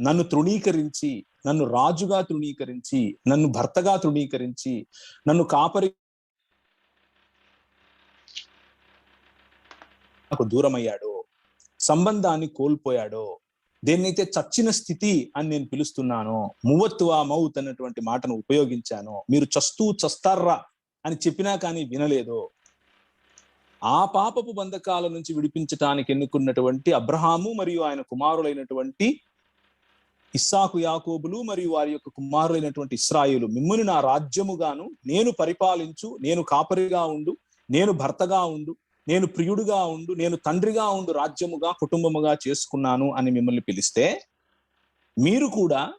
నన్ను తృణీకరించి నన్ను రాజుగా తృణీకరించి నన్ను భర్తగా తృణీకరించి నన్ను కాపరి నాకు దూరమయ్యాడో సంబంధాన్ని కోల్పోయాడో దేన్నైతే చచ్చిన స్థితి అని నేను పిలుస్తున్నానో మువత్తువా మౌత్ అన్నటువంటి మాటను ఉపయోగించాను మీరు చస్తూ చస్తారా అని చెప్పినా కానీ వినలేదో ఆ పాపపు బంధకాల నుంచి విడిపించటానికి ఎన్నుకున్నటువంటి అబ్రహాము మరియు ఆయన కుమారులైనటువంటి ఇస్సాకు యాకోబులు మరియు వారి యొక్క కుమారులైనటువంటి ఇస్రాయులు మిమ్ముని నా రాజ్యముగాను నేను పరిపాలించు నేను కాపరిగా ఉండు నేను భర్తగా ఉండు నేను ప్రియుడుగా ఉండు నేను తండ్రిగా ఉండు రాజ్యముగా కుటుంబముగా చేసుకున్నాను అని మిమ్మల్ని పిలిస్తే మీరు కూడా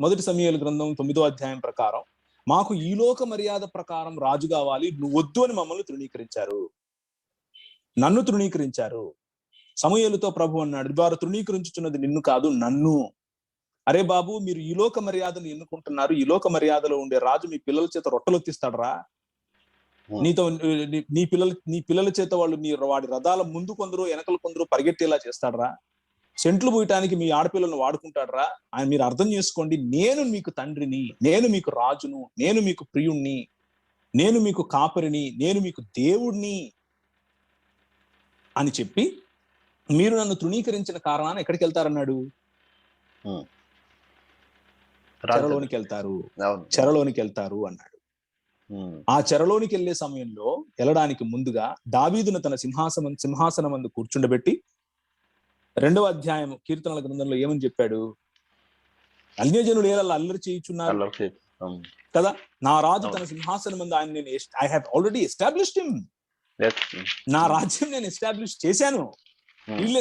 మొదటి సమయాల గ్రంథం తొమ్మిదో అధ్యాయం ప్రకారం మాకు ఈ లోక మర్యాద ప్రకారం రాజు కావాలి నువ్వు వద్దు అని మమ్మల్ని తృణీకరించారు. నన్ను తృణీకరించారు. సమూహలతో ప్రభు అన్నాడు వారు తృణీకరించుచున్నది నిన్ను కాదు నన్ను. అరే బాబు మీరు ఈ లోక మర్యాదను ఎన్నుకుంటున్నారు? ఈ లోక మర్యాదలో ఉండే రాజు మీ పిల్లల చేత రొట్టెలొత్తిస్తాడరా? నీతో నీ- పిల్లల నీ పిల్లల చేత వాళ్ళు నీ వాడి రథాల ముందు కొందరు వెనకలు కొందరు పరిగెట్టేలా చేస్తాడరా? సెంట్లు పోయటానికి మీ ఆడపిల్లలను వాడుకుంటాడరా? ఆయన మీరు అర్థం చేసుకోండి నేను మీకు తండ్రిని నేను మీకు రాజును నేను మీకు ప్రియుణ్ణి నేను మీకు కాపరిని నేను మీకు దేవుణ్ణి అని చెప్పి మీరు నన్ను తృణీకరించిన కారణాన్ని ఎక్కడికి వెళ్తారన్నాడు. చెరలోనికి వెళ్తారు చెరలోనికి వెళ్తారు అన్నాడు. ఆ చెరలోనికి వెళ్ళే సమయంలో వెళ్ళడానికి ముందుగా దావీదును తన సింహాసనం సింహాసనం మందు కూర్చుండబెట్టి రెండవ అధ్యాయం కీర్తనల గ్రంథంలో ఏమని చెప్పాడు? అన్యజనులు ఏలల్లా అల్లరి చేయుచున్నారు. కదా? నా రాజు. తన సింహాసనం మందు ఆయన నేను I have already established him. నా రాజ్యం నేను ఎస్టాబ్లిష్ చేశాను.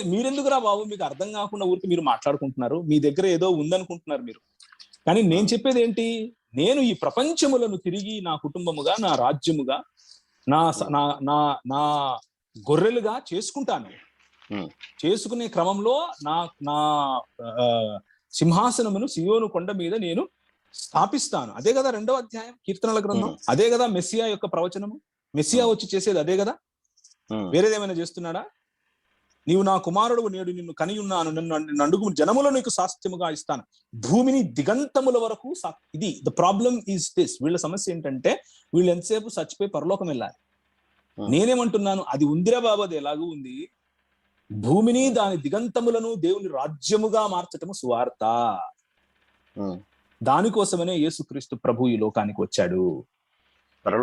మీరెందుకురా బాబు? మీకు అర్థం కాకుండా ఊరికి మీరు మాట్లాడుకుంటున్నారు. మీ దగ్గర ఏదో ఉందనుకుంటున్నారు మీరు. కానీ నేను చెప్పేది ఏంటి నేను ఈ ప్రపంచములను తిరిగి నా కుటుంబముగా నా రాజ్యముగా నా నా నా నా గొర్రెలుగా చేసుకుంటాను. చేసుకునే క్రమంలో నా నా సింహాసనమును సియోను కొండ మీద నేను స్థాపిస్తాను. అదే కదా రెండవ అధ్యాయం కీర్తనల గ్రంథం? అదే కదా మెస్సియా యొక్క ప్రవచనము? మెస్సియా వచ్చి చేసేది అదే కదా? వేరేదేమైనా చేస్తున్నాడా? నీవు నా కుమారుడు నేడు నిన్ను కని ఉన్నాను. నన్ను నన్ను అడుగు జనములో నీకు సాస్త్యముగా ఇస్తాను. భూమిని దిగంతముల వరకు ఇది ద ప్రాబ్లమ్ ఈజ్ దిస్ వీళ్ళ సమస్య ఏంటంటే వీళ్ళు ఎంతసేపు చచ్చిపోయి పరలోకం వెళ్ళాలి. నేనేమంటున్నాను అది ఉందిరా బాబు అది ఎలాగూ ఉంది. భూమిని దాని దిగంతములను దేవుని రాజ్యముగా మార్చటము సువార్త. దానికోసమనే యేసుక్రీస్తు ప్రభు ఈ లోకానికి వచ్చాడు.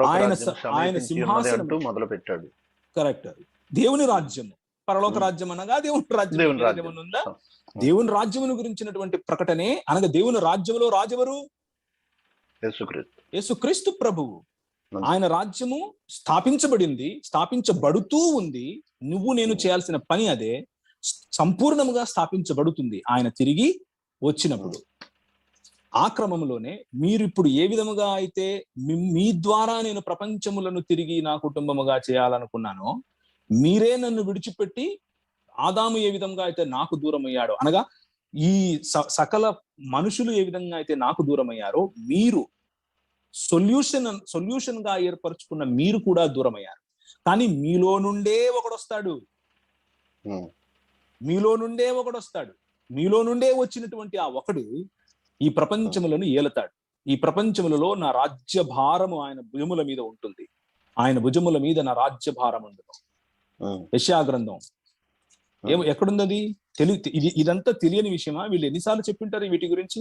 ఆయన ఆయన సింహాసనం- మొదలు పెట్టాడు కరెక్ట్ దేవుని రాజ్యము. పరలోక. రాజ్యం అనగా దేవుని రాజ్యం. దేవుని రాజ్యం. ఉందా. దేవుని రాజ్యమును గురించినటువంటి ప్రకటనే అనగా దేవుని రాజ్యములో రాజెవరు? యేసుక్రీస్తు. ప్రభువు. ఆయన రాజ్యము స్థాపించబడింది స్థాపించబడుతూ ఉంది. నువ్వు నేను చేయాల్సిన పని అదే. సంపూర్ణముగా స్థాపించబడుతుంది ఆయన తిరిగి వచ్చినప్పుడు. ఆ క్రమంలోనే మీరు ఇప్పుడు ఏ విధముగా అయితే మీ ద్వారా నేను ప్రపంచములను తిరిగి నా కుటుంబముగా చేయాలనుకున్నానో మీరే నన్ను విడిచిపెట్టి ఆదాము ఏ విధంగా అయితే నాకు దూరం అయ్యాడో అనగా ఈ సకల మనుషులు ఏ విధంగా అయితే నాకు దూరం అయ్యారో మీరు సొల్యూషన్ సొల్యూషన్గా ఏర్పరచుకున్న మీరు కూడా దూరం అయ్యారు కానీ మీలో నుండే ఒకడు వస్తాడు ఉమ్, మీలో నుండే ఒకడు వస్తాడు మీలో నుండే వచ్చినటువంటి ఆ ఒకడు ఈ ప్రపంచములను ఏలుతాడు. ఈ ప్రపంచములలో నా రాజ్య భారము ఆయన భుజముల మీద ఉంటుంది. ఆయన భుజముల మీద నా రాజ్య భారం ఉండదు యశా గ్రంథం. ఏం ఎక్కడుంది తెలి ఇది ఇదంతా తెలియని విషయమా? వీళ్ళు ఎన్నిసార్లు చెప్పింటారు వీటి గురించి?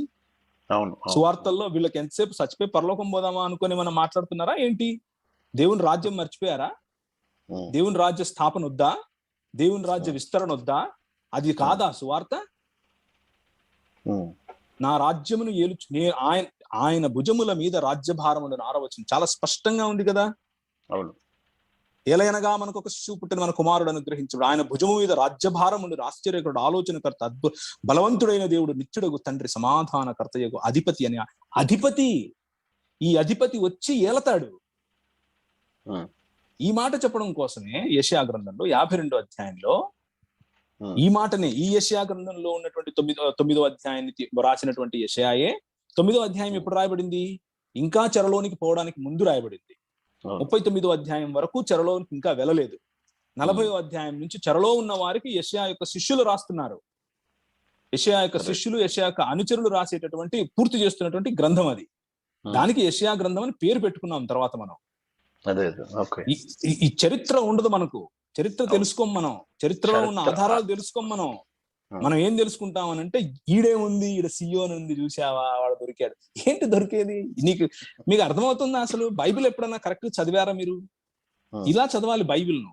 అవును. సువార్తల్లో వీళ్ళకి ఎంతసేపు చచ్చిపోయి పరలోకం పోదామా అనుకొని మనం మాట్లాడుతున్నారా? ఏంటి? దేవుని రాజ్యం మర్చిపోయారా? దేవుని రాజ్య స్థాపన వద్దా? దేవుని రాజ్య విస్తరణ వద్దా? అది కాదా సువార్త? నా రాజ్యమును ఏలుచు నే ఆయన ఆయన భుజముల మీద రాజ్యభారములను ఆరవచ్చు చాలా స్పష్టంగా ఉంది కదా? అవును. ఏలయనగా మనకు ఒక శిశువు పుట్టిన మన కుమారుడు అనుగ్రహించుడు ఆయన భుజము మీద రాజ్యభారమును ఆశ్చర్యకరుడు ఆలోచనకర్త అద్భుత బలవంతుడైన దేవుడు నిత్యుడగు తండ్రి సమాధానకర్తయగు అధిపతి అని అధిపతి ఈ అధిపతి వచ్చి ఏలతాడు. ఈ మాట చెప్పడం కోసమే యశా గ్రంథంలో యాభై రెండో అధ్యాయంలో. ఈ మాటనే ఈ యశా గ్రంథంలో ఉన్నటువంటి తొమ్మిదో తొమ్మిదో అధ్యాయాన్ని రాసినటువంటి యశయాయే తొమ్మిదో అధ్యాయం ఎప్పుడు రాయబడింది ఇంకా చెరలోనికి పోవడానికి ముందు రాయబడింది. ముప్పై తొమ్మిదో అధ్యాయం వరకు చెరలోనికి ఇంకా వెళ్ళలేదు నలభైవ అధ్యాయం నుంచి చెరలో ఉన్న వారికి యెషయా యొక్క శిష్యులు రాస్తున్నారు యషయా యొక్క. శిష్యులు యషయా యొక్క అనుచరులు రాసేటటువంటి పూర్తి చేస్తున్నటువంటి గ్రంథం అది. దానికి యషయా గ్రంథం అని పేరు పెట్టుకున్నాం తర్వాత మనం ఈ- చరిత్ర ఉండదు మనకు చరిత్ర. తెలుసుకోం మనం చరిత్రలో ఉన్న. ఆధారాలు తెలుసుకోం మనం. మనం ఏం తెలుసుకుంటాం అని అంటే ఈడే ఉంది ఈడ సియోన్ ఉంది చూసావా వాడు దొరికాడు. ఏంటి దొరికేది? నీకు మీకు అర్థమవుతుందా అసలు? బైబిల్ ఎప్పుడన్నా కరెక్ట్ చదివారా మీరు. ఇలా చదవాలి బైబిల్ను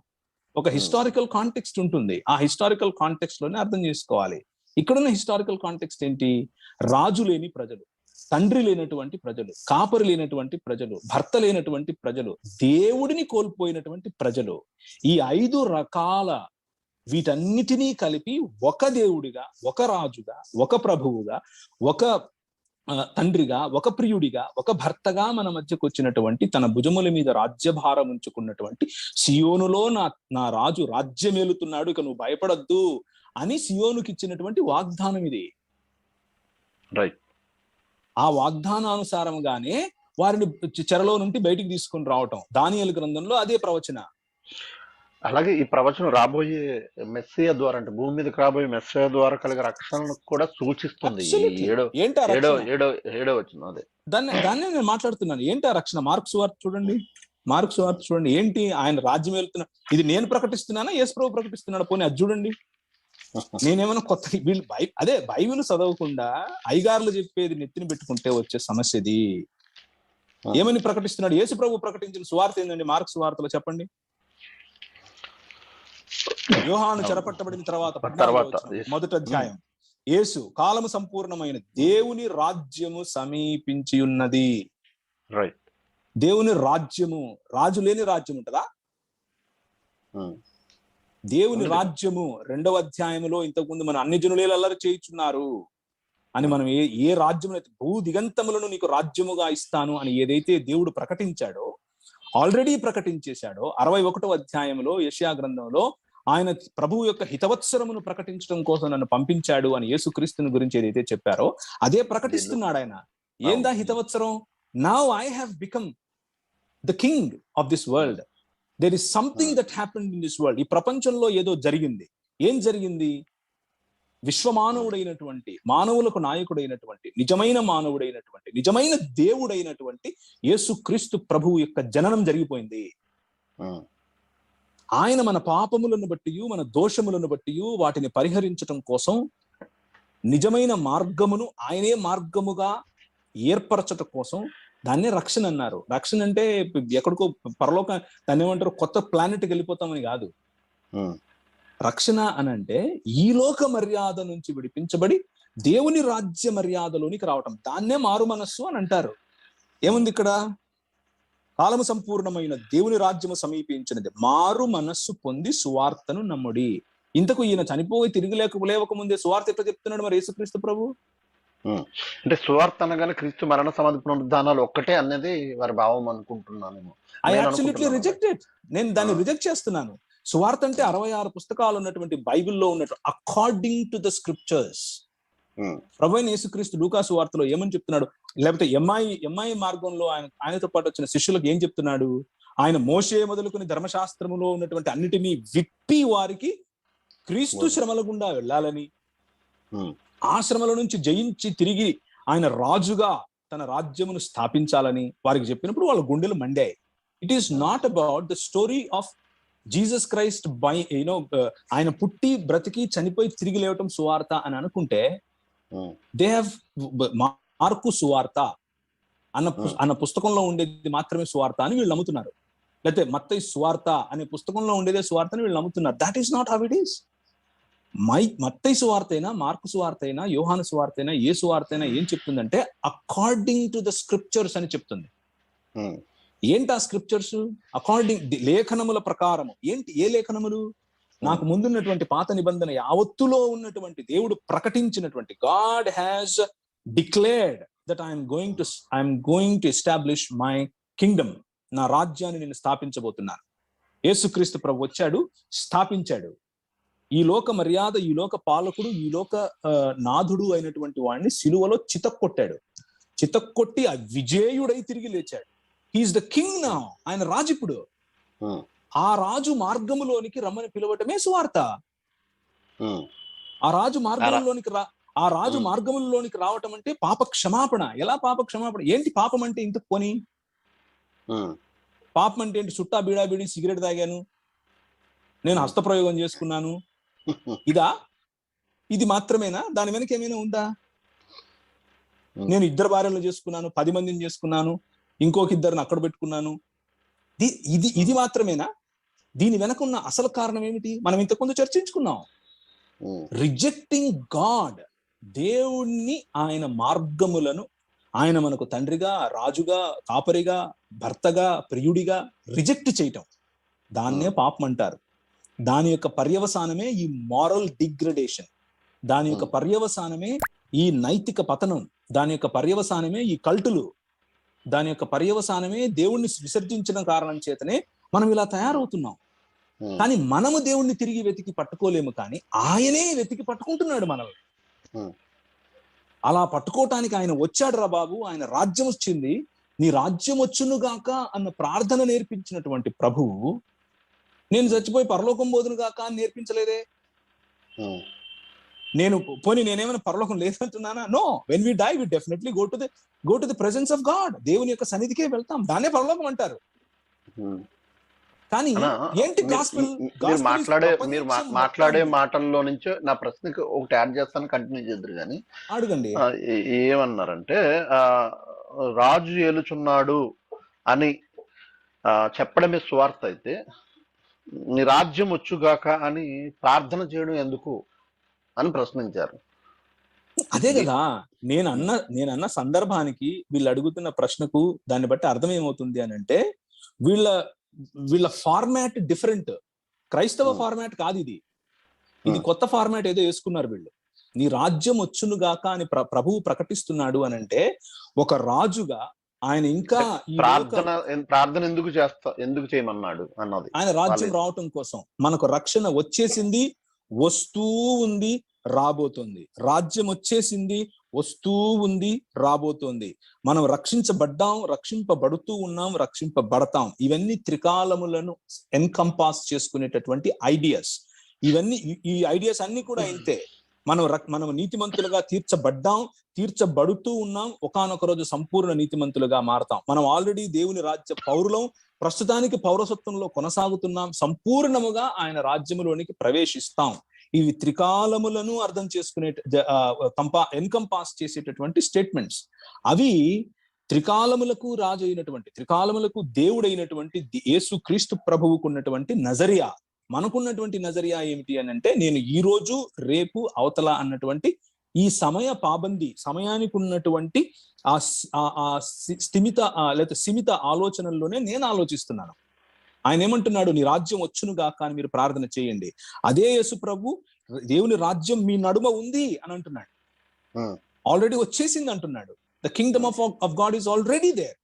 ఒక. హిస్టారికల్ కాంటెక్స్ట్ ఉంటుంది. ఆ హిస్టారికల్ కాంటెక్స్ట్లోనే అర్థం చేసుకోవాలి. ఇక్కడున్న హిస్టారికల్ కాంటెక్స్ట్ ఏంటి? రాజు లేని ప్రజలు తండ్రి లేనటువంటి ప్రజలు కాపరి లేనటువంటి ప్రజలు భర్త లేనటువంటి ప్రజలు దేవుడిని కోల్పోయినటువంటి ప్రజలు ఈ ఐదు రకాల వీటన్నిటినీ కలిపి ఒక దేవుడిగా ఒక రాజుగా ఒక ప్రభువుగా ఒక తండ్రిగా ఒక ప్రియుడిగా ఒక భర్తగా మన మధ్యకు వచ్చినటువంటి తన భుజముల మీద రాజ్యభారం ఉంచుకున్నటువంటి సియోనులో నా నా రాజు రాజ్యమేలుతున్నాడు ఇక నువ్వు భయపడద్దు అని సియోనుకి ఇచ్చినటువంటి వాగ్దానం ఇది. రైట్ ఆ వాగ్దానానుసారంగానే వారిని చెరలో నుండి బయటికి తీసుకొని రావటం. దానియలు గ్రంథంలో అదే ప్రవచన. అలాగే ఈ ప్రవచనం రాబోయే మెస్సియ ద్వారా అంటే భూమి మీదకి రాబోయే మెస్సియ ద్వారా కలిగే రక్షణను కూడా సూచిస్తుంది. ఈ Absolutely. ఏడో ఏంటి ఆ ఏడో రక్షణ? ఏడో ఏడో వచ్చింది అదే. దాన్ని దాన్నే నేను మాట్లాడుతున్నాను. ఏంటి ఆ రక్షణ? మార్క్స్ వార్త చూడండి. మార్క్స్ వార్త చూడండి. ఏంటి ఆయన రాజ్యం వెళ్తున్నా ఇది నేను ప్రకటిస్తున్నానా? యేసు ప్రభు ప్రకటిస్తున్నాడు? పోనీ అది చూడండి. నేనేమైనా కొత్త వీళ్ళు బై అదే బైబిల్ చదవకుండా ఐగారులు చెప్పేది నెత్తిన పెట్టుకుంటే వచ్చే సమస్య ఇది ఏమని ప్రకటిస్తున్నాడు? యేసు ప్రభు ప్రకటించిన సువార్త ఏందండి? మార్క్స్ వార్తలో చెప్పండి. యోహాను చెరపట్టబడిన తర్వాత. మొదటి అధ్యాయం. యేసు కాలము సంపూర్ణమైన దేవుని రాజ్యము సమీపించి ఉన్నది రైట్ దేవుని రాజ్యము రాజు లేని రాజ్యం ఉంటదా? దేవుని. రాజ్యము రెండవ అధ్యాయములో ఇంతకుముందు మన అన్ని జనులే అల్లరి చేయుచున్నారు అని మనం ఏ ఏ రాజ్యము భూ దిగంతములను నీకు రాజ్యముగా ఇస్తాను అని ఏదైతే దేవుడు ప్రకటించాడో ఆల్రెడీ ప్రకటించేశాడో అరవై ఒకటో అధ్యాయంలో యెషయా గ్రంథంలో ఆయన ప్రభువు యొక్క హితవత్సరమును ప్రకటించడం కోసం నన్ను పంపించాడు అని యేసుక్రీస్తుని గురించి ఏదైతే చెప్పారో అదే ప్రకటిస్తున్నాడు ఆయన. ఏందా. హితవత్సరం? Now I have become the king of this world there is something that happened in this world ఈ ప్రపంచంలో ఏదో జరిగింది. ఏం జరిగింది? విశ్వమానవుడైనటువంటి మానవులకు నాయకుడైనటువంటి నిజమైన మానవుడైనటువంటి నిజమైన దేవుడైనటువంటి యేసుక్రీస్తు ప్రభువు యొక్క జననం జరిగిపోయింది. ఆయన మన పాపములను బట్టి మన దోషములను బట్టి వాటిని పరిహరించటం కోసం నిజమైన మార్గమును ఆయనే మార్గముగా ఏర్పరచట కోసం దాన్నే రక్షణ అన్నారు. రక్షణ అంటే ఎక్కడికో పరలోక దాన్ని ఏమంటారు కొత్త ప్లానెట్కి వెళ్ళిపోతామని కాదు. రక్షణ అని అంటే ఈ లోక మర్యాద నుంచి విడిపించబడి దేవుని రాజ్య మర్యాదలోనికి రావటం. దాన్నే మారు మనస్సు అని అంటారు. ఏముంది ఇక్కడ? కాలము సంపూర్ణమైన దేవుని రాజ్యము సమీపించినది. మారు మనస్సు పొంది సువార్తను నమ్ముడి. ఇంతకు ఈయన చనిపోయి తిరిగి లేక లేవక ముందే సువార్త ఎట్లా చెప్తున్నాడు మరి యేసుక్రీస్తు ప్రభు? అంటే సువార్త అనగానే క్రీస్తు మరణ సమాధి పునరుద్ధానాలు ఒక్కటే అన్నది వారి భావం అనుకుంటున్నాను ఐ అబ్సల్యూట్లీ. రిజెక్టెడ్ నేను దాన్ని. రిజెక్ట్ చేస్తున్నాను. సువార్త అంటే అరవై ఆరు పుస్తకాలు ఉన్నటువంటి బైబిల్లో ఉన్నట్టు అకార్డింగ్ టు ద స్క్రిప్చర్స్ ప్రభు అయిన యేసుక్రీస్తు లూకా సువార్తలో ఏమని చెప్తున్నాడు? లేకపోతే ఎంఐ ఎంఐ మార్గంలో ఆయన ఆయనతో పాటు వచ్చిన శిష్యులకు ఏం చెప్తున్నాడు? ఆయన మోషే మొదలుకొని ధర్మశాస్త్రములో ఉన్నటువంటి అన్నిటినీ విప్పి వారికి క్రీస్తు శ్రమల గుండా వెళ్ళాలని. ఉమ్, ఆ శ్రమల నుంచి జయించి తిరిగి ఆయన రాజుగా తన రాజ్యమును స్థాపించాలని వారికి చెప్పినప్పుడు వాళ్ళ గుండెలు మండాయి. It is not about the story of Jesus Christ by you know ఆయన పుట్టి బ్రతికి చనిపోయి తిరిగి లేవటం సువార్త అని అనుకుంటే దే హ్యావ్ మార్కు సువార్త అన్న. అన్న పుస్తకంలో ఉండేది మాత్రమే సువార్త అని వీళ్ళు నమ్ముతున్నారు. లేకపోతే మత్తయి సువార్త అనే పుస్తకంలో ఉండేదే సువార్త అని వీళ్ళు నమ్ముతున్నారు. That is not how it is my మత్తయి సువార్త అయినా మార్కు సువార్త అయినా యోహాను సువార్త అయినా ఏ సువార్త అయినా ఏం చెప్తుందంటే అకార్డింగ్ టు ద స్క్రిప్చర్స్ అని చెప్తుంది. ఏంటి ఆ స్క్రిప్చర్స్ అకార్డింగ్ లేఖనముల ప్రకారము. ఏంటి ఏ లేఖనములు? నాకు ముందున్నటువంటి పాత నిబంధన యావత్తులో ఉన్నటువంటి దేవుడు ప్రకటించినటువంటి God has declared that I'm going to I'm going to establish my kingdom నా రాజ్యాన్ని నేను స్థాపించబోతున్నాను. యేసుక్రీస్తు ప్రభు వచ్చాడు స్థాపించాడు. ఈ లోక మర్యాద ఈ లోక పాలకుడు ఈ లోక నాథుడు అయినటువంటి వాడిని సిలువలో చితక్కొట్టాడు. చితక్కొట్టి ఆ విజేయుడై తిరిగి లేచాడు. హీఈస్ ద కింగ్ నా ఆయన రాజు ఇప్పుడు ఉమ్, ఆ రాజు మార్గములోనికి రమ్మని పిలవటమే సువార్త. ఆ రాజు మార్గంలోనికి రా ఆ రాజు. మార్గములలోనికి రావటం అంటే పాప క్షమాపణ ఎలా పాప క్షమాపణ ఏంటి పాపం అంటే ఇంత పోని? పాపం అంటే ఏంటి? చుట్టా బీడా బీడి సిగరెట్ తాగాను. నేను హస్తప్రయోగం చేసుకున్నాను. ఇదా? ఇది మాత్రమేనా? దాని వెనక ఏమైనా ఉందా. నేను ఇద్దరు భార్యలు చేసుకున్నాను పది మందిని చేసుకున్నాను ఇంకొక ఇద్దరిని అక్కడ పెట్టుకున్నాను. ఇది ఇది మాత్రమేనా? దీని వెనక ఉన్న అసలు కారణం ఏమిటి? మనం ఇంతకుముందు చర్చించుకున్నాం. రిజెక్టింగ్ గాడ్ దేవుణ్ణి ఆయన మార్గములను ఆయన మనకు తండ్రిగా రాజుగా కాపరిగా భర్తగా ప్రియుడిగా రిజెక్ట్ చేయటం. దాన్నే పాపం అంటారు. దాని యొక్క పర్యవసానమే ఈ మారల్ డిగ్రడేషన్ దాని యొక్క. పర్యవసానమే ఈ నైతిక పతనం. దాని యొక్క పర్యవసానమే ఈ కల్టులు దాని యొక్క పర్యవసానమే దేవుణ్ణి విసర్జించిన కారణం చేతనే మనం ఇలా తయారవుతున్నాం. కానీ మనము దేవుణ్ణి తిరిగి వెతికి పట్టుకోలేము కానీ ఆయనే వెతికి పట్టుకుంటున్నాడు మనల్ని. అలా పట్టుకోవటానికి ఆయన వచ్చాడు రా బాబు ఆయన రాజ్యం వచ్చింది. నీ రాజ్యం వచ్చునుగాక అన్న ప్రార్థన నేర్పించినటువంటి ప్రభువు నేను చచ్చిపోయి పరలోకం బోధను గాక అని నేర్పించలేదే? నేను పోనీ నేనేమైనా పరలోకం లేదంటున్నానా? No when we die we definitely go to the go to the presence of God దేవుని యొక్క సన్నిధికే వెళ్తాం. దాన్నే పరలోకం అంటారు. కానీ ఏంటి మీరు- గాస్పెల్ మీరు మాట్లాడే మీరు మాట్లాడే మాటల్లో నుంచి నా ప్రశ్నకి ఒకటి యాడ్ చేస్తాను కంటిన్యూ చేద్దరు కానీ అడగండి ఏమన్నారంటే ఆ, రాజు ఏలుచున్నాడు అని చెప్పడమే స్వార్థ అయితే నీ రాజ్యం వచ్చుగాక అని ప్రార్థన చేయడం ఎందుకు అని ప్రశ్నించారు. అదే కదా నేను అన్న నేను అన్న సందర్భానికి వీళ్ళు అడుగుతున్న ప్రశ్నకు దాన్ని బట్టి అర్థం ఏమవుతుంది అని అంటే వీళ్ళ వీళ్ళ ఫార్మాట్ డిఫరెంట్ క్రైస్తవ Hmm. ఫార్మాట్ కాదు ఇది ఇది Hmm. కొత్త ఫార్మాట్ ఏదో వేసుకున్నారు వీళ్ళు నీ రాజ్యం వచ్చును గాక అని ప్ర- ప్రభువు ప్రకటిస్తున్నాడు అని అంటే ఒక రాజుగా ఆయన ఇంకా ప్రార్థన ప్రార్థన ఎందుకు చేస్తా ఎందుకు చేయమన్నాడు అన్నది ఆయన రాజ్యం. రావటం కోసం మనకు రక్షణ వచ్చేసింది వస్తూ ఉంది రాబోతోంది. రాజ్యం వచ్చేసింది వస్తూ ఉంది రాబోతోంది. మనం రక్షించబడ్డాం రక్షింపబడుతూ ఉన్నాం రక్షింపబడతాం. ఇవన్నీ త్రికాలములను ఎన్కంపాస్ చేసుకునేటటువంటి ఐడియాస్ ఇవన్నీ ఈ- ఐడియాస్ అన్ని కూడా ఇంతే. మనం మనం నీతిమంతులుగా తీర్చబడ్డాం తీర్చబడుతూ ఉన్నాం ఒకానొక రోజు సంపూర్ణ నీతిమంతులుగా మారతాం. మనం ఆల్రెడీ దేవుని రాజ్య పౌరులం ప్రస్తుతానికి పౌరసత్వంలో కొనసాగుతున్నాం సంపూర్ణముగా ఆయన రాజ్యములోనికి ప్రవేశిస్తాం. ఇవి త్రికాలములను అర్థం చేసుకునే కంపా ఎన్కంపాస్ చేసేటటువంటి స్టేట్మెంట్స్. అవి త్రికాలములకు రాజు అయినటువంటి త్రికాలములకు దేవుడైనటువంటి యేసు క్రీస్తు ప్రభువుకు ఉన్నటువంటి నజరియా. మనకున్నటువంటి నజరియా ఏమిటి అని అంటే నేను ఈ రోజు రేపు అవతల అన్నటువంటి ఈ సమయ పాబంది సమయానికి ఉన్నటువంటి ఆ ఆ- స్థిమిత లేకపోతే సిమిత ఆలోచనల్లోనే నేను ఆలోచిస్తున్నాను. ఆయన ఏమంటున్నాడు నీ రాజ్యం వచ్చును గాక అని మీరు ప్రార్థన చేయండి. అదే యేసు ప్రభు దేవుని రాజ్యం మీ నడుమ ఉంది అని అంటున్నాడు. ఆల్రెడీ వచ్చేసింది అంటున్నాడు. The kingdom of of God is already there.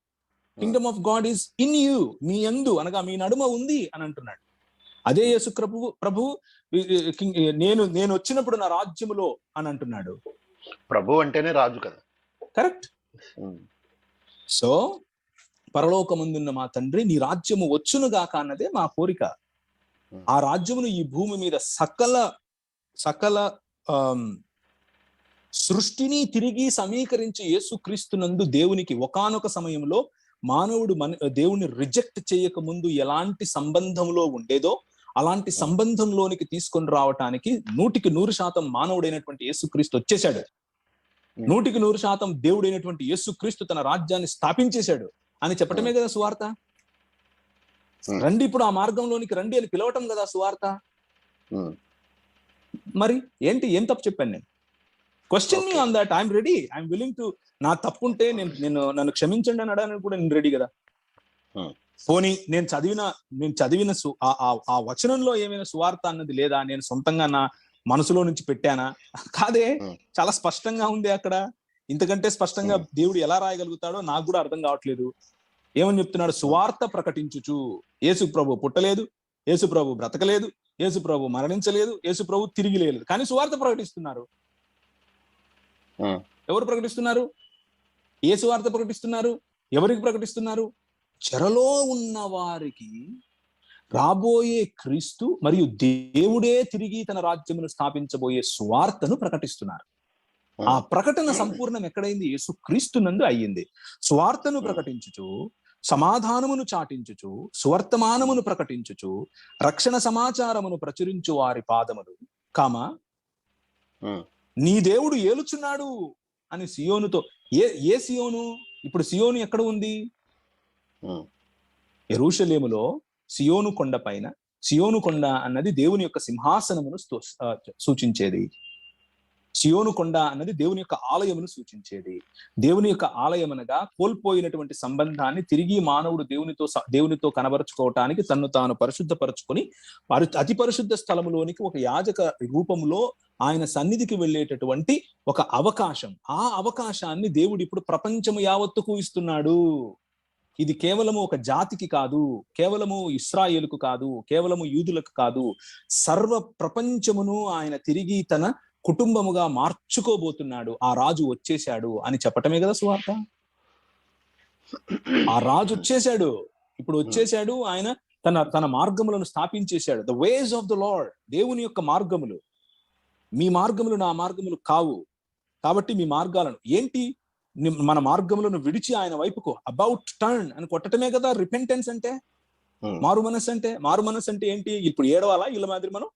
Kingdom of God is in you మీ యందు అనగా మీ నడుమ ఉంది అని అంటున్నాడు. అదే యేసు ప్రభు ప్రభు నేను నేను వచ్చినప్పుడు నా రాజ్యములో అని అంటున్నాడు. ప్రభు అంటేనే రాజు కదా. కరెక్ట్. సో పరలోకముందున్న మా తండ్రి నీ రాజ్యము వచ్చును గాక అన్నదే మా కోరిక. ఆ రాజ్యమును ఈ భూమి మీద సకల సకల సృష్టిని తిరిగి సమీకరించి యేసుక్రీస్తునందు దేవునికి ఒకానొక సమయంలో మానవుడు మన దేవుని రిజెక్ట్ చేయక ముందు ఎలాంటి సంబంధంలో ఉండేదో అలాంటి సంబంధంలోనికి తీసుకొని రావటానికి నూటికి నూరు శాతం మానవుడైనటువంటి యేసుక్రీస్తు వచ్చేసాడు నూటికి నూరు శాతం దేవుడైనటువంటి యేసుక్రీస్తు తన రాజ్యాన్ని స్థాపించేశాడు. అని చెప్పటమే కదా సువార్త. రండి ఇప్పుడు ఆ మార్గంలోనికి రండి అని పిలవటం కదా సువార్త. మరి ఏంటి ఏం తప్పు చెప్పాను నేను? Question me. On that I'm ready I'm willing to నా తప్పు ఉంటే నేను నేను నన్ను క్షమించండి అని అడగడానికి కూడా నేను రెడీ కదా. పోనీ నేను చదివిన నేను చదివిన ఆ- వచనంలో ఏమైనా సువార్త అన్నది లేదా? నేను సొంతంగా నా మనసులో నుంచి పెట్టానా? కాదే. చాలా స్పష్టంగా ఉంది అక్కడ. ఇంతకంటే స్పష్టంగా Hmm. దేవుడు ఎలా రాయగలుగుతాడో నాకు కూడా అర్థం కావట్లేదు. ఏమని చెప్తున్నాడు? సువార్త ప్రకటించుచు. యేసు ప్రభు పుట్టలేదు యేసు ప్రభు బ్రతకలేదు యేసు ప్రభు మరణించలేదు యేసు ప్రభు తిరిగి లేదు కానీ సువార్త ప్రకటిస్తున్నారు. ఎవరు ప్రకటిస్తున్నారు? ఏ సువార్త ప్రకటిస్తున్నారు? ఎవరికి ప్రకటిస్తున్నారు? చెరలో ఉన్న వారికి రాబోయే క్రీస్తు మరియు దేవుడే తిరిగి తన రాజ్యమును స్థాపించబోయే సువార్తను ప్రకటిస్తున్నారు. ఆ ప్రకటన సంపూర్ణం ఎక్కడైంది? యేసు క్రీస్తునందు అయ్యింది. స్వార్థను ప్రకటించుచు సమాధానమును చాటించుచు స్వర్తమానమును ప్రకటించుచు రక్షణ సమాచారమును ప్రచురించు వారి పాదములు. కామ? ఉమ్. నీ దేవుడు ఏలుచున్నాడు అని సియోనుతో ఏ ఏ సియోను? ఇప్పుడు సియోను ఎక్కడ ఉంది? ఉమ్. ఎరూషలేములో సియోను కొండ పైన సియోను కొండ అన్నది దేవుని యొక్క సింహాసనమును సూచించేది. సియోను కొండ అన్నది దేవుని యొక్క ఆలయమును సూచించేది. దేవుని యొక్క ఆలయం అనగా కోల్పోయినటువంటి సంబంధాన్ని తిరిగి మానవుడు దేవునితో దేవునితో కనబరుచుకోవటానికి తన్ను తాను పరిశుద్ధపరచుకొని అతి పరిశుద్ధ స్థలములోనికి ఒక యాజక రూపంలో ఆయన సన్నిధికి వెళ్ళేటటువంటి ఒక అవకాశం. ఆ అవకాశాన్ని దేవుడు ఇప్పుడు ప్రపంచము యావత్తుకు ఇస్తున్నాడు ఇది కేవలము ఒక జాతికి కాదు కేవలము ఇస్రాయేల్కు కాదు కేవలము యూదులకు కాదు. సర్వ ప్రపంచమును ఆయన తిరిగి తన కుటుంబముగా మార్చుకోబోతున్నాడు. ఆ రాజు వచ్చేశాడు అని చెప్పటమే కదా సువార్త? ఆ రాజు వచ్చేశాడు. ఇప్పుడు వచ్చేశాడు ఆయన తన తన మార్గములను స్థాపించేశాడు. The ways of the Lord దేవుని యొక్క మార్గములు. మీ మార్గములు నా మార్గములు కావు. కాబట్టి మీ మార్గాలను ఏంటి? మన మార్గములను విడిచి ఆయన వైపుకు అబౌట్ టర్న్ అని కొట్టటమే కదా రిపెంటెన్స్ అంటే? ఉమ్. మారు మనస్సు అంటే? మారు మనస్సు అంటే ఏంటి? ఇప్పుడు ఏడవాలా? ఇళ్ళ మాదిరి మనం?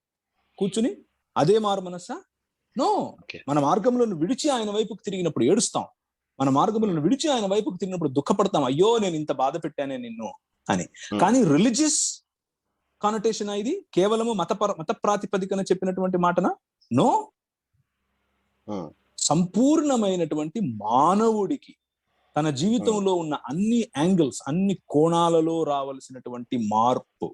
కూర్చుని? అదే మారు మనస్సా? నో. మన మార్గములను విడిచి ఆయన వైపుకు తిరిగినప్పుడు ఏడుస్తాం మన మార్గములను విడిచి ఆయన వైపుకు తిరిగినప్పుడు దుఃఖపడతాం అయ్యో నేను ఇంత బాధ పెట్టానే నిన్ను అని. కానీ రిలీజియస్ కానటేషన్ ఇది కేవలము మత మత ప్రాతిపదికన చెప్పినటువంటి మాటనా నో. సంపూర్ణమైనటువంటి మానవుడికి తన జీవితంలో ఉన్న అన్ని యాంగిల్స్ అన్ని కోణాలలో రావలసినటువంటి మార్పు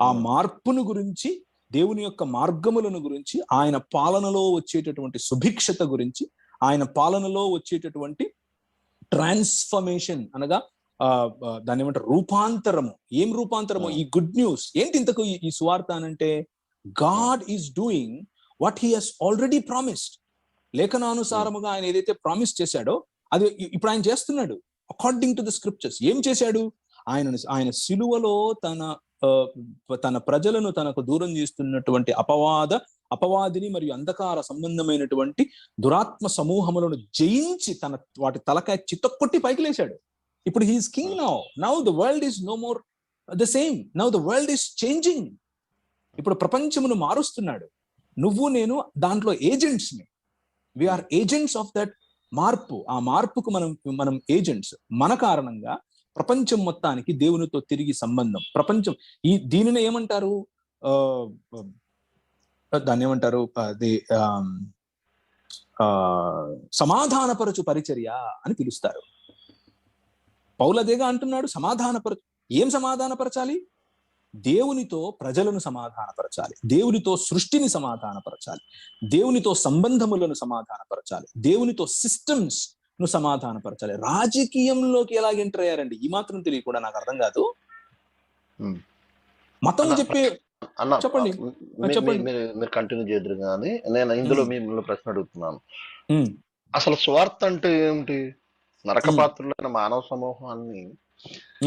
ఆ. మార్పును గురించి దేవుని యొక్క మార్గములను గురించి ఆయన పాలనలో వచ్చేటటువంటి సుభిక్షత గురించి ఆయన పాలనలో వచ్చేటటువంటి ట్రాన్స్ఫర్మేషన్ అనగా దాన్ని ఏమంటారు? రూపాంతరము. ఏం రూపాంతరము. ఈ గుడ్ న్యూస్. ఏంటి ఇంతకు ఈ- సువార్త అనంటే God is doing what he has already promised లేఖనానుసారముగా ఆయన ఏదైతే ప్రామిస్ చేశాడో అది ఇప్పుడు ఆయన చేస్తున్నాడు అకార్డింగ్ టు ద స్క్రిప్చర్స్ ఏం చేశాడు? ఆయన ఆయన సిలువలో తన తన ప్రజలను తనకు దూరం చేస్తున్నటువంటి అపవాద అపవాదిని మరియు అంధకార సంబంధమైనటువంటి దురాత్మ సమూహములను జయించి తన వాటి తలకాయ చిత్తకొట్టి పైకి లేచాడు ఇప్పుడు he is king now now the world is no more the same now the world is changing ఇప్పుడు ప్రపంచమును మారుస్తున్నాడు. నువ్వు నేను దాంట్లో ఏజెంట్స్ని. We are agents of that మార్పు. ఆ మార్పుకు మనం మనం ఏజెంట్స్ మన కారణంగా ప్రపంచం మొత్తానికి దేవునితో తిరిగి సంబంధం. ప్రపంచం ఈ దీనిని ఏమంటారు? దాన్ని ఏమంటారు? అది ఆ, సమాధానపరచు పరిచర్య అని పిలుస్తారు. పౌలదేగా అంటున్నాడు సమాధానపరచు ఏం సమాధానపరచాలి? దేవునితో ప్రజలను సమాధానపరచాలి. దేవునితో సృష్టిని సమాధానపరచాలి. దేవునితో సంబంధములను సమాధానపరచాలి. దేవునితో సిస్టమ్స్ ను సమాధానపరచాలి. రాజకీయంలోకి ఎలాగ ఎంటర్ అయ్యారండి? ఈ మాత్రం తెలియకుండా నాకు అర్థం కాదు. మతం చెప్పే అన్న చెప్పండి. మీరు కంటిన్యూ చేద్దరు కానీ నేను ఇందులో. మిమ్మల్ని ప్రశ్న అడుగుతున్నాను. అసలు స్వార్థ అంటే ఏమిటి? నరకపాత్రులైన మానవ సమూహాన్ని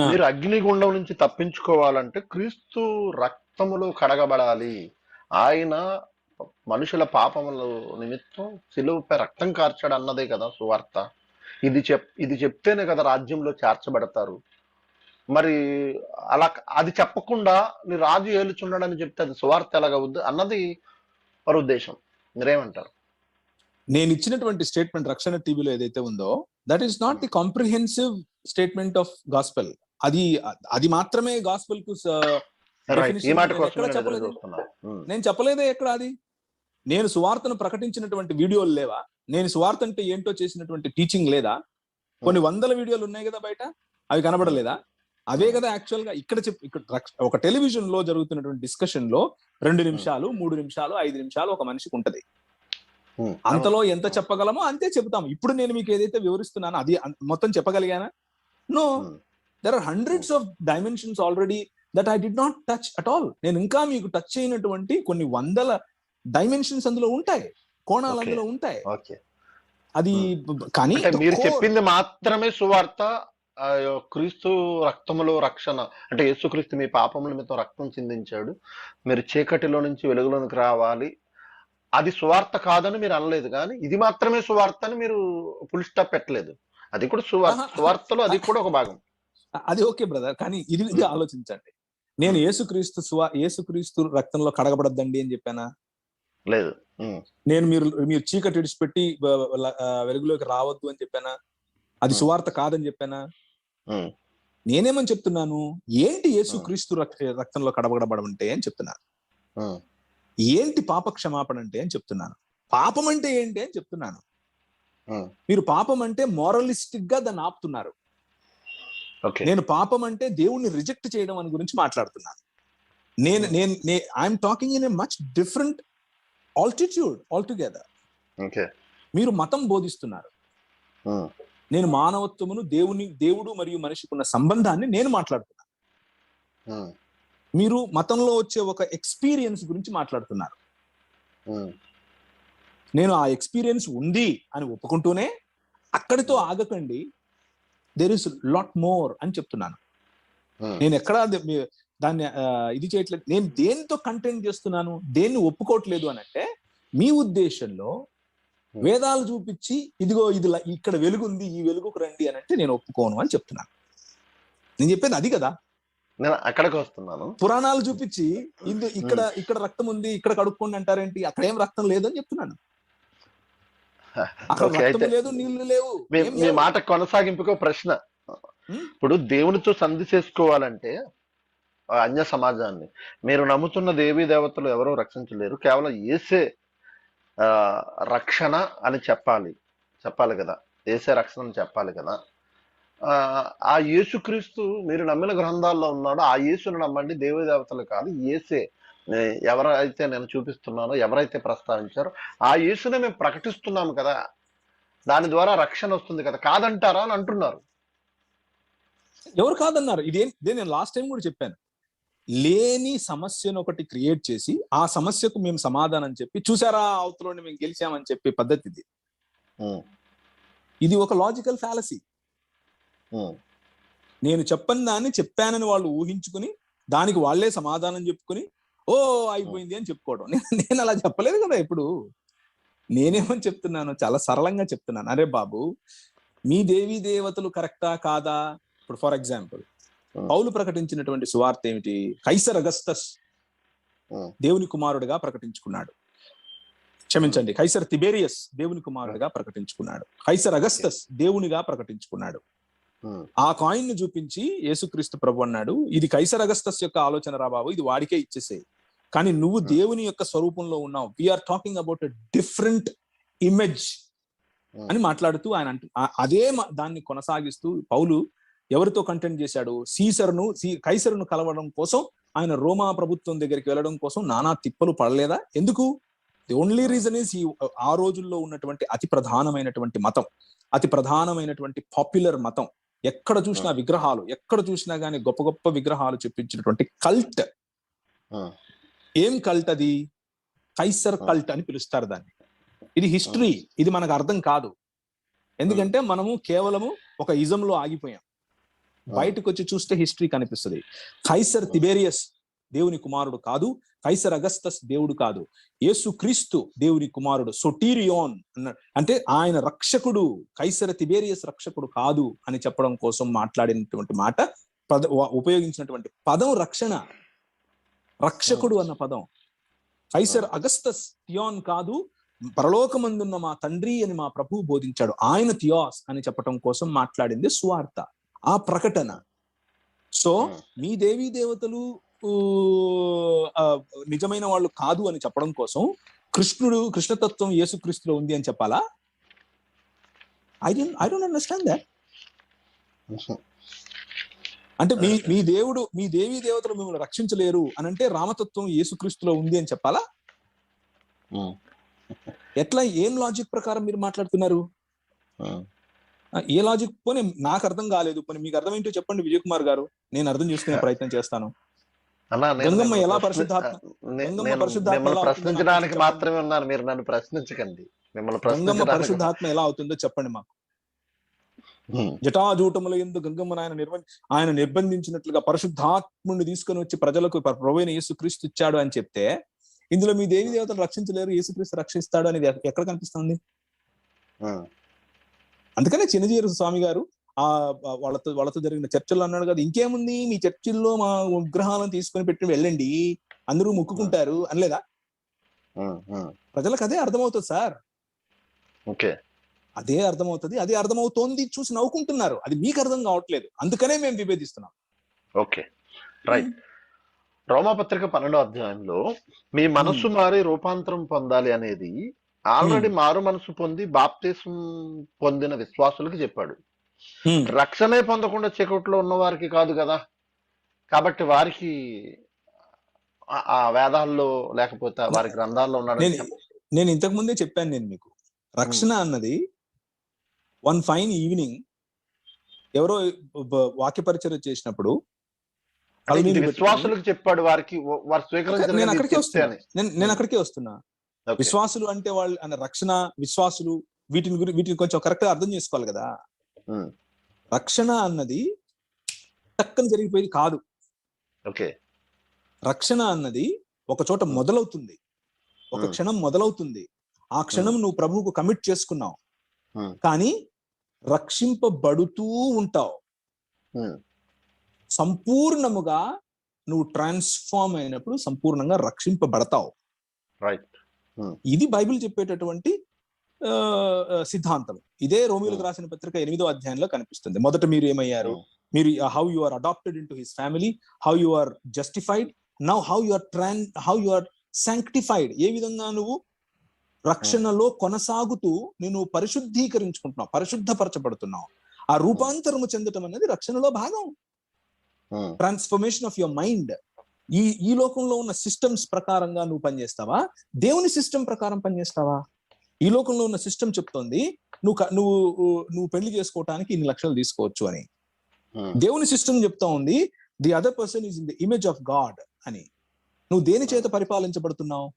మీరు అగ్నిగుండం నుంచి తప్పించుకోవాలంటే క్రీస్తు రక్తములో కడగబడాలి. ఆయన మనుషుల పాపముల నిమిత్తం సిలువపై రక్తం కార్చాడు అన్నదే కదా సువార్త. ఇది చెప్ ఇది చెప్తేనే కదా రాజ్యంలో చేర్చబడతారు. మరి అలా అది చెప్పకుండా నీ రాజు ఏలుచున్నాడని చెప్తే అది సువార్త ఎలాగవుద్ది అన్నది వారి ఉద్దేశం. మీరేమంటారు? నేను ఇచ్చినటువంటి స్టేట్మెంట్ రక్షణ టీవీలో ఏదైతే ఉందో that is not the comprehensive statement of gospel అది అది మాత్రమే గాస్పెల్కు. చూస్తున్నా. ఉమ్, నేను చెప్పలేదే ఎక్కడ అది? నేను సువార్తను ప్రకటించినటువంటి వీడియోలు లేవా? నేను సువార్త అంటే ఏంటో చేసినటువంటి టీచింగ్ లేదా? కొన్ని వందల వీడియోలు ఉన్నాయి కదా బయట? అవి కనబడలేదా? అవే కదా యాక్చువల్గా ఇక్కడ చెప్ ఇక్కడ ఒక టెలివిజన్లో జరుగుతున్నటువంటి డిస్కషన్లో రెండు నిమిషాలు మూడు నిమిషాలు ఐదు నిమిషాలు ఒక మనిషికి ఉంటది. ఉమ్, అంతలో ఎంత చెప్పగలమో అంతే చెప్తాం ఇప్పుడు నేను మీకు ఏదైతే వివరిస్తున్నానో అది మొత్తం చెప్పగలిగానా? No there are hundreds of dimensions already that I did not touch at all నేను ఇంకా మీకు టచ్ అయినటువంటి కొన్ని వందల డైమెన్షన్స్ అందులో ఉంటాయి. కోణాలు. అందులో ఉంటాయి. ఓకే. అది కానీ మీరు చెప్పింది మాత్రమే సువార్త క్రీస్తు రక్తములో రక్షణ. అంటే యేసుక్రీస్తు మీ పాపముల మీద రక్తం చిందించాడు. మీరు చీకటిలో నుంచి వెలుగులోనికి రావాలి. అది సువార్త కాదని మీరు అనలేదు కానీ ఇది మాత్రమే సువార్త అని మీరు ఫుల్ స్టాప్ పెట్టలేదు. అది కూడా సువార్త. సువార్తలో అది కూడా ఒక భాగం. అది ఓకే బ్రదర్. కానీ ఇది ఇది ఆలోచించండి. నేను యేసుక్రీస్తు సువా యేసుక్రీస్తు రక్తంలో కడగబడద్దండి అని చెప్పానా? లేదు. నేను మీరు మీరు చీకటి విడిచిపెట్టి వెలుగులోకి రావద్దు అని చెప్పానా? అది. సువార్త కాదని చెప్పానా? నేనేమని చెప్తున్నాను? ఏంటి యేసుక్రీస్తు రక్- రక్తంలో కడగబడమంటే అని చెప్తున్నాను. ఏంటి పాప క్షమాపణ అంటే అని చెప్తున్నాను. పాపం అంటే ఏంటి అని చెప్తున్నాను. మీరు పాపం అంటే మోరలిస్టిక్గా దాన్ని ఆపుతున్నారు. ఓకే. నేను పాపం అంటే దేవుణ్ణి రిజెక్ట్ చేయడం అని గురించి మాట్లాడుతున్నాను. నేను నేను I'm talking in a much different altitude altogether. Okay. మీరు మతం బోధిస్తున్నారు. నేను మానవత్వమును దేవుని దేవుడు మరియు మనిషికి ఉన్న సంబంధాన్ని నేను మాట్లాడుతున్నాను మీరు మతంలో వచ్చే ఒక ఎక్స్పీరియన్స్ గురించి మాట్లాడుతున్నారు. నేను ఆ ఎక్స్పీరియన్స్ ఉంది అని ఒప్పుకుంటూనే అక్కడితో ఆగకండి. దేర్ ఇస్ లాట్ మోర్ అని చెప్తున్నాను. నేను ఎక్కడ దాన్ని ఇది చేయట్లేదు. నేను దేనితో కంటెంట్ చేస్తున్నాను? దేన్ని ఒప్పుకోవట్లేదు అని అంటే మీ ఉద్దేశంలో వేదాలు చూపించి ఇదిగో ఇది ఇక్కడ వెలుగు ఉంది ఈ వెలుగుకు రండి అని అంటే నేను ఒప్పుకోను అని చెప్తున్నాను. నేను చెప్పేది అది కదా? నేను అక్కడికి వస్తున్నాను. పురాణాలు చూపించి ఇది ఇక్కడ ఇక్కడ రక్తం ఉంది ఇక్కడ కడుక్కోండి అంటారేంటి? అక్కడ ఏం రక్తం లేదని చెప్తున్నాను. లేదు నీళ్ళు లేవు మీ. మాట కొనసాగింపుకో ప్రశ్న. ఇప్పుడు దేవునితో సంధి చేసుకోవాలంటే అన్య సమాజాన్ని. మీరు నమ్ముతున్న దేవీ దేవతలు ఎవరూ రక్షించలేరు. కేవలం ఏసే ఆ, రక్షణ అని చెప్పాలి. చెప్పాలి కదా. ఏసే రక్షణ అని చెప్పాలి కదా. ఆ, ఆ యేసుక్రీస్తు మీరు నమ్మిన గ్రంథాల్లో ఉన్నాడు. ఆ యేసును నమ్మండి దేవీ దేవతలు కాదు ఏసే ఎవరైతే నేను చూపిస్తున్నానో ఎవరైతే ప్రస్తావించారో ఆ యేసునే మేము ప్రకటిస్తున్నాము కదా. దాని ద్వారా రక్షణ వస్తుంది కదా. కాదంటారా అని అంటున్నారు. ఎవరు కాదన్నారు? ఇదేం నేను లాస్ట్ టైం కూడా చెప్పాను. లేని సమస్యను ఒకటి క్రియేట్ చేసి ఆ సమస్యకు మేము సమాధానం చెప్పి చూసారా అవతలని మేము గెలిచామని చెప్పే పద్ధతి ఇది ఇది ఒక లాజికల్ ఫ్యాలసీ నేను చెప్పని దాన్ని చెప్పానని వాళ్ళు ఊహించుకుని దానికి వాళ్ళే సమాధానం చెప్పుకుని ఓ అయిపోయింది అని చెప్పుకోవడం. నేను అలా చెప్పలేదు కదా ఇప్పుడు నేనేమని చెప్తున్నాను చాలా సరళంగా చెప్తున్నాను. అరే బాబు మీ దేవీ దేవతలు కరెక్టా కాదా? ఇప్పుడు ఫర్ ఎగ్జాంపుల్. పౌలు ప్రకటించినటువంటి సువార్త ఏమిటి? Caesar Augustus. దేవుని కుమారుడిగా ప్రకటించుకున్నాడు. క్షమించండి కైసర్ తిబేరియస్ దేవుని కుమారుడిగా ప్రకటించుకున్నాడు. కైసర్ అగస్తస్ దేవునిగా ప్రకటించుకున్నాడు. ఆ. కాయిన్ను చూపించి యేసుక్రీస్తు ప్రభు అన్నాడు ఇది కైసర్ అగస్తస్ యొక్క ఆలోచన రా బాబు ఇది వాడికే ఇచ్చేసే కానీ నువ్వు. దేవుని యొక్క స్వరూపంలో ఉన్నావు. We're talking about different image. అని మాట్లాడుతూ ఆయన అంటు అదే దాన్ని కొనసాగిస్తూ పౌలు ఎవరితో కంటెంట్ చేశాడు? సీసర్ను సీ కైసరును కలవడం కోసం ఆయన రోమా ప్రభుత్వం దగ్గరికి వెళ్ళడం కోసం నానా తిప్పలు పడలేదా? ఎందుకు? ది ఓన్లీ రీజన్ ఈస్ ఈ ఆ రోజుల్లో ఉన్నటువంటి అతి ప్రధానమైనటువంటి మతం అతి ప్రధానమైనటువంటి పాపులర్ మతం. ఎక్కడ చూసినా విగ్రహాలు ఎక్కడ చూసినా గానీ గొప్ప గొప్ప విగ్రహాలు చూపించినటువంటి కల్ట్ ఏం కల్ట్ అది? కైసర్ కల్ట్ అని పిలుస్తారు దాన్ని. ఇది హిస్టరీ ఇది మనకు అర్థం కాదు. ఎందుకంటే మనము కేవలము ఒక ఇజంలో ఆగిపోయాం. బయటకు వచ్చి చూస్తే హిస్టరీ కనిపిస్తుంది. కైసర్ తిబేరియస్ దేవుని కుమారుడు కాదు కైసర్ అగస్తస్ దేవుడు కాదు. యేసు క్రీస్తు దేవుని కుమారుడు సొటీరియోన్ అన్నాడు అంటే ఆయన రక్షకుడు కైసర తిబేరియస్ రక్షకుడు కాదు అని చెప్పడం కోసం మాట్లాడినటువంటి మాట పద ఉపయోగించినటువంటి పదం రక్షణ. రక్షకుడు అన్న పదం. కైసర్ అగస్తస్ థియోన్ కాదు పరలోకమందున్న మా తండ్రి అని మా ప్రభు బోధించాడు. ఆయన థియాస్ అని చెప్పడం కోసం మాట్లాడింది సువార్త. ఆ ప్రకటన. సో మీ దేవీ దేవతలు నిజమైన వాళ్ళు కాదు అని చెప్పడం కోసం కృష్ణుడు కృష్ణతత్వం యేసుక్రీస్తులో ఉంది అని చెప్పాలా? I don't I don't understand that. అంటే మీ మీ దేవుడు మీ దేవీ దేవతలు మిమ్మల్ని రక్షించలేరు అని అంటే రామతత్వం యేసుక్రీస్తులో ఉంది అని చెప్పాలా? ఎట్లా ఏం లాజిక్ ప్రకారం మీరు మాట్లాడుతున్నారు? ఏ లాజిక్ పోనీ నాకు అర్థం కాలేదు. పోనీ మీకు అర్థం ఏంటో చెప్పండి విజయ్ కుమార్ గారు. నేను అర్థం చేసుకునే ప్రయత్నం చేస్తాను. గంగమ్మ ఎలా పరిశుద్ధాత్మ- గంగమ్మ మిమ్మల్ని ప్రశ్నించడానికి నాకు మాత్రమే ఉన్నాను. మీరు నన్ను ప్రశ్నించకండి. మిమ్మల్ని గంగమ్మ పరిశుద్ధాత్మ ఎలా అవుతుందో చెప్పండి మాకు. జటాజూటముల ఎందు గంగమ్మను ఆయన నిర్వ ఆయన నిర్బంధించినట్లుగా పరిశుద్ధాత్ముని తీసుకొని వచ్చి ప్రజలకు ప్రభు అయిన యేసు క్రీస్తు ఇచ్చాడు అని చెప్తే ఇందులో మీ దేవి దేవతలు రక్షించలేరు యేసుక్రీస్తు రక్షిస్తాడు అనేది ఎక్క- ఎక్కడ కనిపిస్తుంది? అందుకనే చిన్నజీరు స్వామి గారు ఆ వాళ్ళతో వాళ్ళతో జరిగిన చర్చల్లో అన్నాడు కదా ఇంకేముంది? మీ చర్చిల్లో మా విగ్రహాలను తీసుకొని పెట్టి వెళ్ళండి. అందరూ మొక్కుకుంటారు. అనలేదా. ప్రజలకు అదే అర్థమవుతుంది సార్. ఓకే. అదే అర్థమవుతుంది అదే అర్థమవుతోంది చూసి నవ్వుకుంటున్నారు. అది మీకు అర్థం కావట్లేదు. అందుకనే మేము విభేదిస్తున్నాం. ఓకే. రైట్. రోమాపత్రిక పన్నెండో అధ్యాయంలో మీ మనసు మారి రూపాంతరం పొందాలి అనేది ఆల్రెడీ మారు మనసు పొంది బాప్తీసం పొందిన విశ్వాసులకు చెప్పాడు. రక్షణే పొందకుండా చీకట్లో ఉన్న వారికి కాదు కదా. కాబట్టి వారికి ఆ- వేదాల్లో లేకపోతే వారి గ్రంథాల్లో ఉన్నాడని నేను నేను ఇంతకు ముందే చెప్పాను నేను మీకు. రక్షణ అన్నది వన్ ఫైన్ ఈవినింగ్ ఎవరో బ- వాక్య పరిచయం చేసినప్పుడు విశ్వాసులకు చెప్పాడు వారికి వారు నేను స్వీకరించిన అక్కడికే వస్తున్నా. నేను నేను అక్కడికే వస్తున్నా. విశ్వాసులు అంటే వాళ్ళు అన్న రక్షణ విశ్వాసులు వీటిని గురి వీటిని కొంచెం కరెక్ట్గా అర్థం చేసుకోవాలి కదా. ఉమ్, రక్షణ అన్నది టక్కన జరిగిపోయేది కాదు. ఓకే రక్షణ అన్నది ఒక చోట మొదలవుతుంది. ఒక Hmm. క్షణం మొదలవుతుంది. ఆ క్షణం నువ్వు ప్రభువుకు కమిట్ చేసుకున్నావు. Hmm. కానీ రక్షింపబడుతూ ఉంటావు. సంపూర్ణముగా నువ్వు ట్రాన్స్ఫార్మ్ అయినప్పుడు సంపూర్ణంగా రక్షింపబడతావు. రైట్ ఇది బైబిల్ చెప్పేటటువంటి సిద్ధాంతం. ఇదే రోమిలకు Hmm. రాసిన పత్రిక ఎనిమిదో అధ్యాయంలో కనిపిస్తుంది. మొదట మీరు ఏమయ్యారు? Hmm. మీరు how you are adapted in to his family how you are justified now how you are Tron how you are sanctified ఏ విధంగా నువ్వు రక్షణలో కొనసాగుతూ నేను పరిశుద్ధీకరించుకుంటున్నావు పరిశుద్ధపరచబడుతున్నావు. ఆ రూపాంతరము చెందటం అనేది రక్షణలో భాగం. ట్రాన్స్ఫర్మేషన్ ఆఫ్ యువర్ మైండ్ ఈ ఈ లోకంలో ఉన్న సిస్టమ్స్ ప్రకారంగా నువ్వు పనిచేస్తావా? దేవుని సిస్టమ్ ప్రకారం పనిచేస్తావా? ఈ లోకంలో ఉన్న సిస్టమ్ చెప్తోంది నువ్వు నువ్వు నువ్వు పెళ్ళి చేసుకోవటానికి ఇన్ని లక్షలు తీసుకోవచ్చు అని. దేవుని సిస్టమ్ చెప్తా ఉంది the other person is in the image of God అని. నువ్వు దేని చేత పరిపాలించబడుతున్నావు?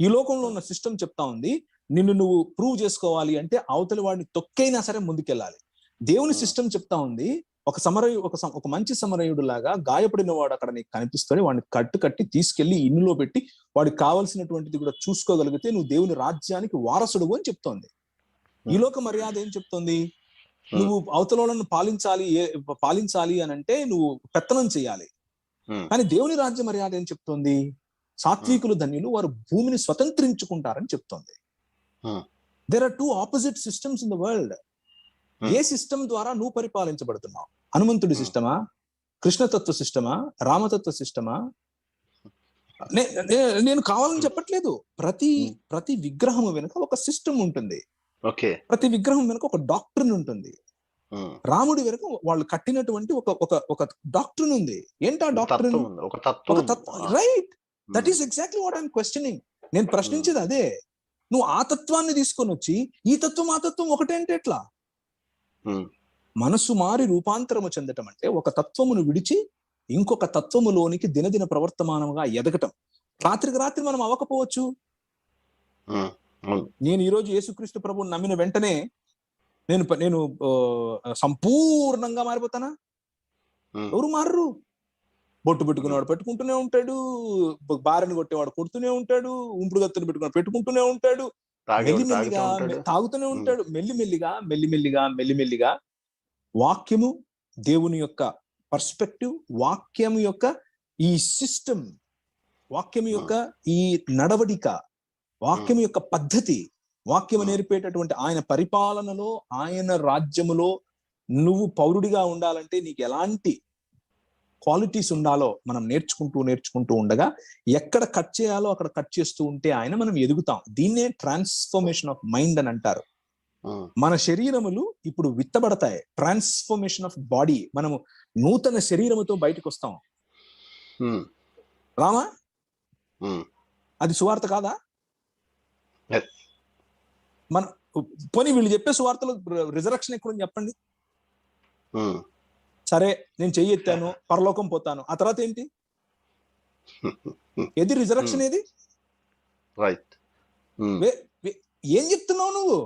ఈ లోకంలో ఉన్న సిస్టమ్ చెప్తా ఉంది నిన్ను నువ్వు ప్రూవ్ చేసుకోవాలి అంటే అవతలి వాడిని తొక్కైనా సరే ముందుకెళ్ళాలి. దేవుని. సిస్టమ్ చెప్తా ఉంది ఒక సమరయు ఒక ఒక మంచి సమరయుడు లాగా గాయపడిన వాడు అక్కడ నీకు కనిపిస్తుంది వాడిని కట్టు కట్టి తీసుకెళ్ళి ఇందులో పెట్టి వాడికి కావలసినటువంటిది కూడా చూసుకోగలిగితే నువ్వు దేవుని రాజ్యానికి వారసుడు అని చెప్తోంది. ఈ లోక మర్యాద ఏం చెప్తోంది? నువ్వు అవతలను పాలించాలి ఏ- పాలించాలి అని అంటే నువ్వు పెత్తనం చేయాలి. కానీ దేవుని రాజ్య మర్యాద ఏం చెప్తోంది? సాత్వికులు ధన్యులు వారు భూమిని స్వతంత్రించుకుంటారని చెప్తోంది. There are two opposite systems in the world. A system ద్వారా నువ్వు పరిపాలించబడుతున్నావు? హనుమంతుడి. సిస్టమా? కృష్ణతత్వ సిస్టమా? రామతత్వ సిస్టమా? నేను కావాలని చెప్పట్లేదు. ప్రతి. ప్రతి విగ్రహం వెనుక ఒక సిస్టమ్ ఉంటుంది. ఓకే. ప్రతి విగ్రహం వెనుక ఒక డాక్టర్న్ ఉంటుంది. రాముడి వెనుక వాళ్ళు కట్టినటువంటి ఒక ఒక ఒక డాక్టర్న్ ఉంది. ఏంటా. తత్వం right. That is exactly what I'm questioning నేను ప్రశ్నించేది అదే. నువ్వు ఆ తత్వాన్ని తీసుకొని వచ్చి ఈ తత్వం ఆ తత్వం ఒకటేంటి ఎట్లా? మనసు మారి రూపాంతరము చెందటం అంటే ఒక తత్వమును విడిచి ఇంకొక తత్వములోనికి దినదిన ప్రవర్తమానముగా ఎదగటం. రాత్రికి రాత్రి మనం అవ్వకపోవచ్చు. నేను ఈ రోజు యేసుక్రీస్తు ప్రభువు నమ్మిన వెంటనే నేను నేను సంపూర్ణంగా మారిపోతానా? ఎవరు మారరు? బొట్టు పెట్టుకునేవాడు పెట్టుకుంటూనే ఉంటాడు. బ- భార్యను కొట్టేవాడు కొడుతూనే ఉంటాడు. ఉంపుడు గత్తులు పెట్టుకుని పెట్టుకుంటూనే ఉంటాడు. మెల్లిమెల్లిగా తాగుతూనే ఉంటాడు. మెల్లిమెల్లిగా మెల్లిమెల్లిగా మెల్లిమెల్లిగా వాక్యము దేవుని యొక్క పర్స్పెక్టివ్ వాక్యం యొక్క ఈ సిస్టమ్ వాక్యం యొక్క ఈ నడవడిక వాక్యం యొక్క పద్ధతి వాక్యం. నేర్పేటటువంటి ఆయన పరిపాలనలో ఆయన రాజ్యములో నువ్వు పౌరుడిగా ఉండాలంటే నీకు ఎలాంటి క్వాలిటీస్ ఉండాలో మనం నేర్చుకుంటూ నేర్చుకుంటూ ఉండగా ఎక్కడ కట్ చేయాలో అక్కడ కట్ చేస్తూ ఉంటే ఆయన మనం ఎదుగుతాం. దీన్నే ట్రాన్స్ఫర్మేషన్ ఆఫ్ మైండ్ అని అంటారు. మన శరీరములు ఇప్పుడు విత్తబడతాయి. ట్రాన్స్ఫర్మేషన్ ఆఫ్ బాడీ మనము నూతన శరీరముతో బయటకు వస్తాం రామా? అది సువార్త కాదా. మన పోనీ వీళ్ళు చెప్పే సువార్తలు రిజరక్షన్ ఎక్కడ చెప్పండి. సరే నేను చెయ్యి ఎత్తాను పరలోకం పోతాను. ఆ తర్వాత ఏంటి? ఏది రిజరక్షన్ ఏది? రైట్ వే- ఏం చెప్తున్నావు నువ్వు?